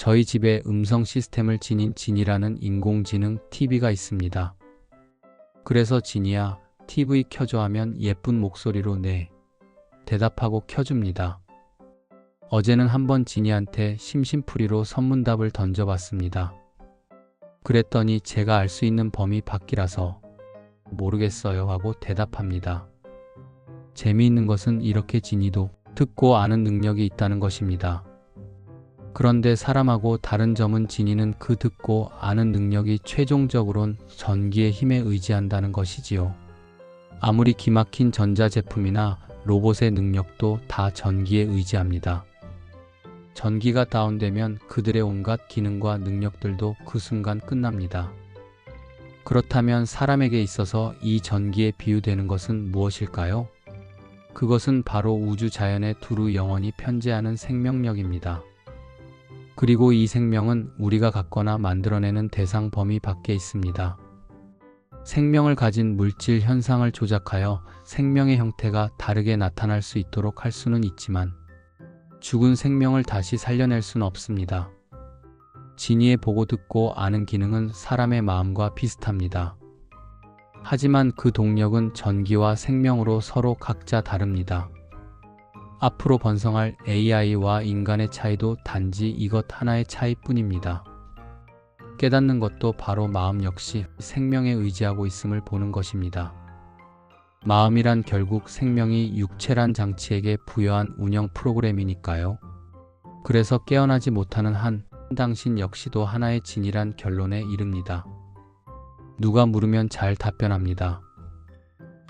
저희 집에 음성 시스템을 지닌 진이라는 인공지능 TV가 있습니다. 그래서 진이야, TV 켜줘 하면 예쁜 목소리로 네. 대답하고 켜줍니다. 어제는 한번 진이한테 심심풀이로 선문답을 던져봤습니다. 그랬더니 제가 알 수 있는 범위 밖이라서 모르겠어요 하고 대답합니다. 재미있는 것은 이렇게 진이도 듣고 아는 능력이 있다는 것입니다. 그런데 사람하고 다른 점은 진이는 그 듣고 아는 능력이 최종적으론 전기의 힘에 의지한다는 것이지요. 아무리 기막힌 전자제품이나 로봇의 능력도 다 전기에 의지합니다. 전기가 다운되면 그들의 온갖 기능과 능력들도 그 순간 끝납니다. 그렇다면 사람에게 있어서 이 전기에 비유되는 것은 무엇일까요? 그것은 바로 우주 자연에 두루 영원히 편재하는 생명력입니다. 그리고 이 생명은 우리가 갖거나 만들어내는 대상 범위 밖에 있습니다. 생명을 가진 물질 현상을 조작하여 생명의 형태가 다르게 나타날 수 있도록 할 수는 있지만 죽은 생명을 다시 살려낼 수는 없습니다. 진이의 보고 듣고 아는 기능은 사람의 마음과 비슷합니다. 하지만 그 동력은 전기와 생명으로 서로 각자 다릅니다. 앞으로 번성할 AI와 인간의 차이도 단지 이것 하나의 차이뿐입니다. 깨닫는 것도 바로 마음 역시 생명에 의지하고 있음을 보는 것입니다. 마음이란 결국 생명이 육체란 장치에게 부여한 운영 프로그램이니까요. 그래서 깨어나지 못하는 한 당신 역시도 하나의 진이란 결론에 이릅니다. 누가 물으면 잘 답변합니다.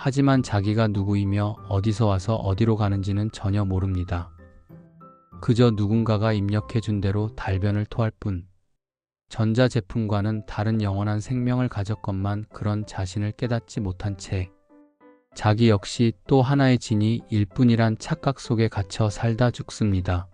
하지만 자기가 누구이며 어디서 와서 어디로 가는지는 전혀 모릅니다. 그저 누군가가 입력해 준 대로 달변을 토할 뿐. 전자제품과는 다른 영원한 생명을 가졌건만 그런 자신을 깨닫지 못한 채 자기 역시 또 하나의 진이 일뿐이란 착각 속에 갇혀 살다 죽습니다.